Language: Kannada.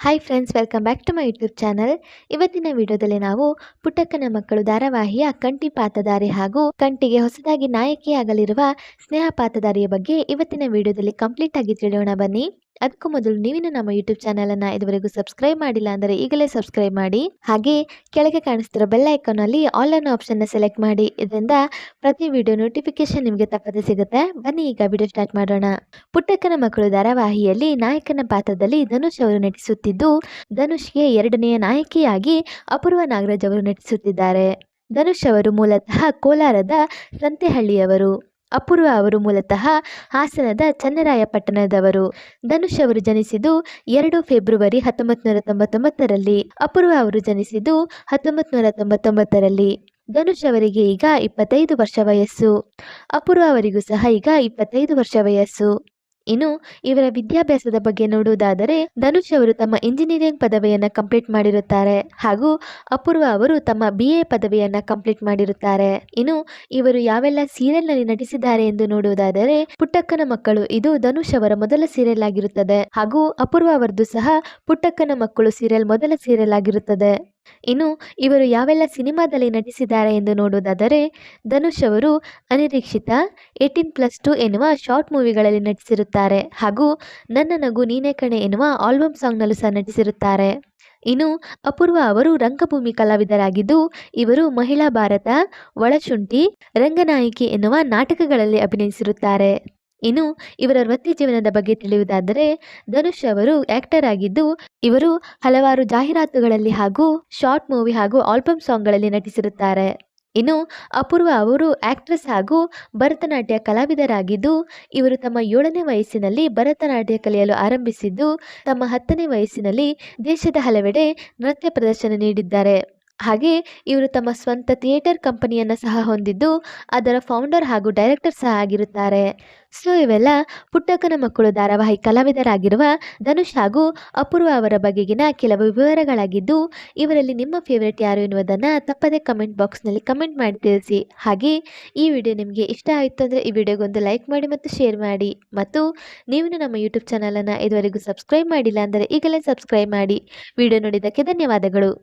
Hi friends welcome back to my YouTube channel ಇವತ್ತಿನ ವಿಡಿಯೋದಲ್ಲಿ ನಾವು ಪುಟ್ಟಕ್ಕನ ಮಕ್ಕಳು ಧಾರಾವಾಹಿಯ ಕಂಟಿ ಪಾತದಾರಿ ಹಾಗೂ ಕಂಟಿಗೆ ಹೊಸದಾಗಿ ನಾಯಕಿಯಾಗಲಿರುವ ಸ್ನೇಹ ಪಾತದಾರಿಯ ಬಗ್ಗೆ ಇವತ್ತಿನ ವಿಡಿಯೋದಲ್ಲಿ ಕಂಪ್ಲೀಟ್ ಆಗಿ ತಿಳಿಯೋಣ ಬನ್ನಿ. ಅದಕ್ಕೂ ಮೊದಲು ನೀವಿನ ನಮ್ಮ ಯೂಟ್ಯೂಬ್ ಚಾನೆಲ್ ಅನ್ನ ಇದುವರೆಗೂ ಸಬ್ಸ್ಕ್ರೈಬ್ ಮಾಡಿಲ್ಲ ಅಂದರೆ ಈಗಲೇ ಸಬ್ಸ್ಕ್ರೈಬ್ ಮಾಡಿ. ಹಾಗೆ ಕೆಳಗೆ ಕಾಣಿಸ್ತಿರೋ ಬೆಲ್ ಐಕಾನ್ ಅಲ್ಲಿ ಆಲ್ ಅನ್ನೋ ಆಪ್ಷನ್ನ ಸೆಲೆಕ್ಟ್ ಮಾಡಿ. ಇದರಿಂದ ಪ್ರತಿ ವಿಡಿಯೋ ನೋಟಿಫಿಕೇಶನ್ ನಿಮಗೆ ತಪ್ಪದೆ ಸಿಗುತ್ತೆ. ಬನ್ನಿ ಈಗ ವಿಡಿಯೋ ಸ್ಟಾರ್ಟ್ ಮಾಡೋಣ. ಪುಟ್ಟಕ್ಕನ ಮಕ್ಕಳು ಧಾರಾವಾಹಿಯಲ್ಲಿ ನಾಯಕನ ಪಾತ್ರದಲ್ಲಿ ಧನುಷ್ ಅವರು ನಟಿಸುತ್ತಿದ್ದು, ಧನುಷ್ಗೆ ಎರಡನೆಯ ನಾಯಕಿಯಾಗಿ ಅಪೂರ್ವ ನಾಗರಾಜ್ ಅವರು ನಟಿಸುತ್ತಿದ್ದಾರೆ. ಧನುಷ್ ಅವರು ಮೂಲತಃ ಕೋಲಾರದ ಸಂತೆಹಳ್ಳಿಯವರು ಅಪೂರ್ವ ಅವರು ಮೂಲತಃ ಹಾಸನದ ಚನ್ನರಾಯಪಟ್ಟಣದವರು. ಧನುಷ್ ಅವರು ಜನಿಸಿದ್ದು ಎರಡು ಫೆಬ್ರವರಿ ಹತ್ತೊಂಬತ್ತು ನೂರ ತೊಂಬತ್ತೊಂಬತ್ತರಲ್ಲಿ. ಅಪೂರ್ವ ಅವರು ಜನಿಸಿದ್ದು ಹತ್ತೊಂಬತ್ತು ನೂರ ತೊಂಬತ್ತೊಂಬತ್ತರಲ್ಲಿ. ಧನುಷ್ ಅವರಿಗೆ ಈಗ ಇಪ್ಪತ್ತೈದು ವರ್ಷ ವಯಸ್ಸು. ಅಪೂರ್ವ ಅವರಿಗೂ ಸಹ ಈಗ ಇಪ್ಪತ್ತೈದು ವರ್ಷ ವಯಸ್ಸು. ಇನ್ನು ಇವರ ವಿದ್ಯಾಭ್ಯಾಸದ ಬಗ್ಗೆ ನೋಡುವುದಾದರೆ ಧನುಷ್ ಅವರು ತಮ್ಮ ಇಂಜಿನಿಯರಿಂಗ್ ಪದವಿಯನ್ನ ಕಂಪ್ಲೀಟ್ ಮಾಡಿರುತ್ತಾರೆ ಹಾಗೂ ಅಪೂರ್ವ ಅವರು ತಮ್ಮ ಬಿ ಎ ಪದವಿಯನ್ನ ಕಂಪ್ಲೀಟ್ ಮಾಡಿರುತ್ತಾರೆ. ಇನ್ನು ಇವರು ಯಾವೆಲ್ಲ ಸೀರಿಯಲ್ನಲ್ಲಿ ನಟಿಸಿದ್ದಾರೆ ಎಂದು ನೋಡುವುದಾದರೆ ಪುಟ್ಟಕ್ಕನ ಮಕ್ಕಳು, ಇದು ಧನುಷ್ ಅವರ ಮೊದಲ ಸೀರಿಯಲ್ ಆಗಿರುತ್ತದೆ ಹಾಗೂ ಅಪೂರ್ವ ಅವರದ್ದು ಸಹ ಪುಟ್ಟಕ್ಕನ ಮಕ್ಕಳು ಸೀರಿಯಲ್ ಮೊದಲ ಸೀರಿಯಲ್ ಆಗಿರುತ್ತದೆ. ಇನ್ನು ಇವರು ಯಾವೆಲ್ಲ ಸಿನಿಮಾದಲ್ಲಿ ನಟಿಸಿದ್ದಾರೆ ಎಂದು ನೋಡುವುದಾದರೆ, ಧನುಷ್ ಅವರು ಅನಿರೀಕ್ಷಿತ ಏಟೀನ್ ಪ್ಲಸ್ ಟು ಎನ್ನುವ ಶಾರ್ಟ್ ಮೂವಿಗಳಲ್ಲಿ ನಟಿಸಿರುತ್ತಾರೆ ಹಾಗೂ ನನ್ನ ನಗು ನೀನೇ ಕಣೆ ಎನ್ನುವ ಆಲ್ಬಮ್ ಸಾಂಗ್ನಲ್ಲೂ ಸಹ ನಟಿಸಿರುತ್ತಾರೆ. ಇನ್ನು ಅಪೂರ್ವ ಅವರು ರಂಗಭೂಮಿ ಕಲಾವಿದರಾಗಿದ್ದು, ಇವರು ಮಹಿಳಾ ಭಾರತ ಒಳಶುಂಠಿ ರಂಗನಾಯಕಿ ಎನ್ನುವ ನಾಟಕಗಳಲ್ಲಿ ಅಭಿನಯಿಸಿರುತ್ತಾರೆ. ಇನ್ನು ಇವರ ವೃತ್ತಿ ಜೀವನದ ಬಗ್ಗೆ ತಿಳಿಯುವುದಾದರೆ, ಧನುಷ್ ಅವರು ಆಕ್ಟರ್ ಆಗಿದ್ದು, ಇವರು ಹಲವಾರು ಜಾಹೀರಾತುಗಳಲ್ಲಿ ಹಾಗೂ ಶಾರ್ಟ್ ಮೂವಿ ಹಾಗೂ ಆಲ್ಬಮ್ ಸಾಂಗ್ಗಳಲ್ಲಿ ನಟಿಸಿರುತ್ತಾರೆ. ಇನ್ನು ಅಪೂರ್ವ ಅವರು ಆಕ್ಟ್ರೆಸ್ ಹಾಗೂ ಭರತನಾಟ್ಯ ಕಲಾವಿದರಾಗಿದ್ದು, ಇವರು ತಮ್ಮ ಏಳನೇ ವಯಸ್ಸಿನಲ್ಲಿ ಭರತನಾಟ್ಯ ಕಲಿಯಲು ಆರಂಭಿಸಿದ್ದು, ತಮ್ಮ ಹತ್ತನೇ ವಯಸ್ಸಿನಲ್ಲಿ ದೇಶದ ಹಲವೆಡೆ ನೃತ್ಯ ಪ್ರದರ್ಶನ ನೀಡಿದ್ದಾರೆ. ಹಾಗೆ ಇವರು ತಮ್ಮ ಸ್ವಂತ ಥಿಯೇಟರ್ ಕಂಪನಿಯನ್ನು ಸಹ ಹೊಂದಿದ್ದು, ಅದರ ಫೌಂಡರ್ ಹಾಗೂ ಡೈರೆಕ್ಟರ್ ಸಹ ಆಗಿರುತ್ತಾರೆ. ಸೊ, ಇವೆಲ್ಲ ಪುಟ್ಟಕ್ಕನ ಮಕ್ಕಳು ಧಾರಾವಾಹಿ ಕಲಾವಿದರಾಗಿರುವ ಧನುಷ್ ಹಾಗೂ ಅಪೂರ್ವ ಅವರ ಬಗೆಗಿನ ಕೆಲವು ವಿವರಗಳಾಗಿದ್ದು, ಇವರಲ್ಲಿ ನಿಮ್ಮ ಫೇವರೇಟ್ ಯಾರು ಎನ್ನುವುದನ್ನು ತಪ್ಪದೆ ಕಮೆಂಟ್ ಬಾಕ್ಸ್ನಲ್ಲಿ ಕಮೆಂಟ್ ಮಾಡಿ ತಿಳಿಸಿ. ಹಾಗೆ ಈ ವಿಡಿಯೋ ನಿಮಗೆ ಇಷ್ಟ ಆಯಿತು ಅಂದರೆ ಈ ವಿಡಿಯೋಗೊಂದು ಲೈಕ್ ಮಾಡಿ ಮತ್ತು ಶೇರ್ ಮಾಡಿ. ಮತ್ತು ನೀವು ನಮ್ಮ ಯೂಟ್ಯೂಬ್ ಚಾನಲನ್ನು ಇದುವರೆಗೂ ಸಬ್ಸ್ಕ್ರೈಬ್ ಮಾಡಿಲ್ಲ ಅಂದರೆ ಈಗಲೇ ಸಬ್ಸ್ಕ್ರೈಬ್ ಮಾಡಿ. ವಿಡಿಯೋ ನೋಡಿದ್ದಕ್ಕೆ ಧನ್ಯವಾದಗಳು.